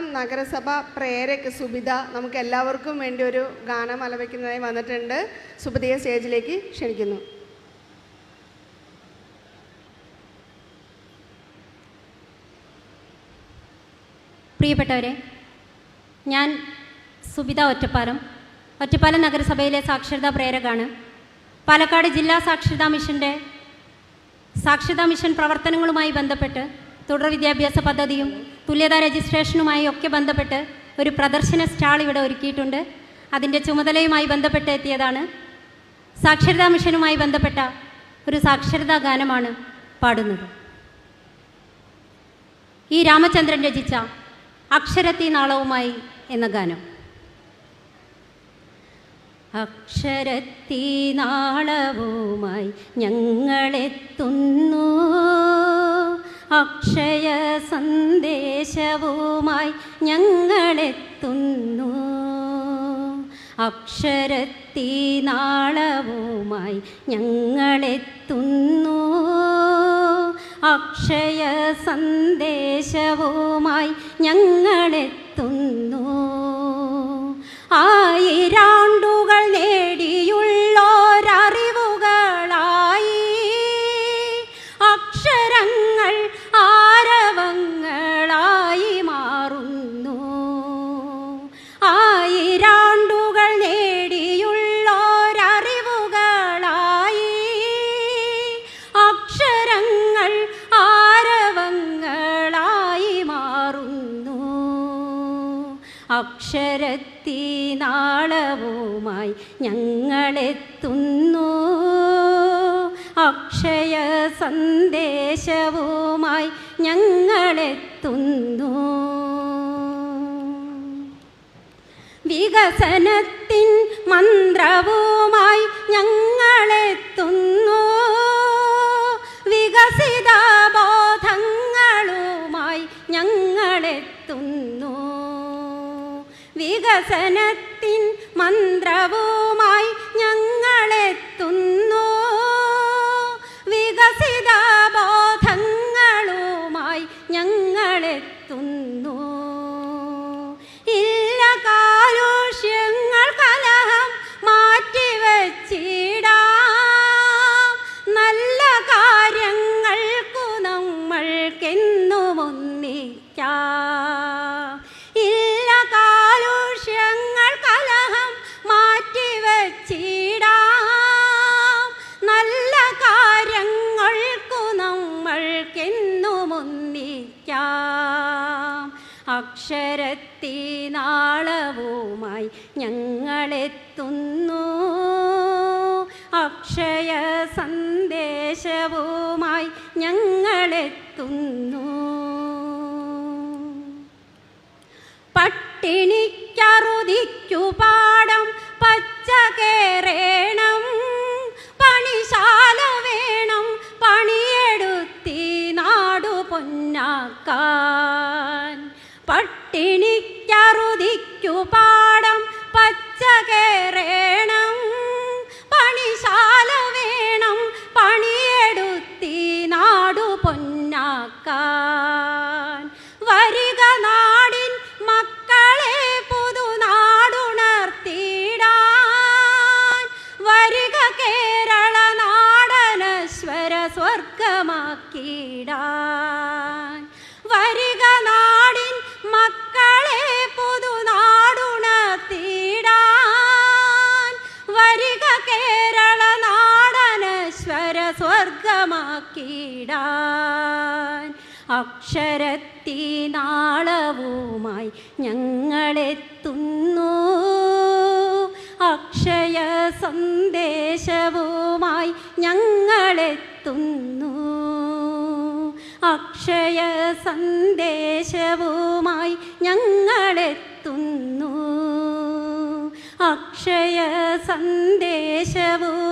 ഒറ്റപ്പാലം നഗരസഭ പ്രേരക് സുബിത നമുക്ക് എല്ലാവർക്കും വേണ്ടി ഒരു ഗാനം ആലപിക്കുന്നതായി വന്നിട്ടുണ്ട്. സുബിതയെ സ്റ്റേജിലേക്ക് ക്ഷണിക്കുന്നു. പ്രിയപ്പെട്ടവരെ ഞാൻ സുബിത ഒറ്റപ്പാലം ഒറ്റപ്പാലം നഗരസഭയിലെ സാക്ഷരതാ പ്രേരകാണ്. പാലക്കാട് ജില്ലാ സാക്ഷരതാ മിഷന്റെ സാക്ഷരതാ മിഷൻ പ്രവർത്തനങ്ങളുമായി ബന്ധപ്പെട്ട് തുടർ വിദ്യാഭ്യാസ പദ്ധതിയും തുല്യതാ രജിസ്ട്രേഷനുമായി ഒക്കെ ബന്ധപ്പെട്ട് ഒരു പ്രദർശന സ്റ്റാൾ ഇവിടെ ഒരുക്കിയിട്ടുണ്ട്. അതിന്റെ ചുമതലയുമായി ബന്ധപ്പെട്ട് എത്തിയതാണ്. സാക്ഷരതാ മിഷനുമായി ബന്ധപ്പെട്ട ഒരു സാക്ഷരതാ ഗാനമാണ് പാടുന്നത്. ഈ രാമചന്ദ്രൻ രചിച്ച അക്ഷരത്തി നാളവുമായി എന്ന ഗാനം. അക്ഷരത്തി നാളവുമായി ഞങ്ങളെത്തുന്നു. അക്ഷയ സന്ദേശവുമായി ഞങ്ങളെത്തുന്നു. അക്ഷരത്തി നാളവുമായി ഞങ്ങളെത്തുന്നു. അക്ഷയ സന്ദേശവുമായി ഞങ്ങളെത്തുന്നു. ആയിരാണ്ടുകൾ അക്ഷരത്തി നാളവുമായി ഞങ്ങളെത്തുന്നു. അക്ഷയ സന്ദേശവുമായി ഞങ്ങളെത്തുന്നു. വികസനത്തിൻ മന്ത്രവുമായി ഞങ്ങളെത്തുന്നു. വികസിത ബോധങ്ങളുമായി ഞങ്ങളെത്തുന്നു. വികസനത്തിൻ മന്ത്രവുമായി ഞങ്ങളെത്തുന്നു. അക്ഷരത്തി നാളവുമായി ഞങ്ങളെത്തുന്നു. അക്ഷയ സന്ദേശവുമായി ഞങ്ങളെത്തുന്നു. പട്ടിണിക്കറുതിക്കു പാടം പച്ച കേറേണം പണിശാല വേണം പണിയെടുത്തി നാടു പൊന്നാക്കാൻ കേരള നാടനശ്വര സ്വർഗമാക്കിടാൻ വരിക നാടിൻ മക്കളെ പുതുനാടുണർത്തിടാൻ വരിക കേരള നാടനശ്വര സ്വർഗമാക്കിടാൻ അക്ഷരത്തി നാളവുമായി ഞങ്ങളെത്തുന്നു. സന്ദേശവുമായി ഞങ്ങളെത്തുന്നു. അക്ഷയ സന്ദേശവുമായി ഞങ്ങളെത്തുന്നു. അക്ഷയ ഞങ്ങളെത്തുന്നു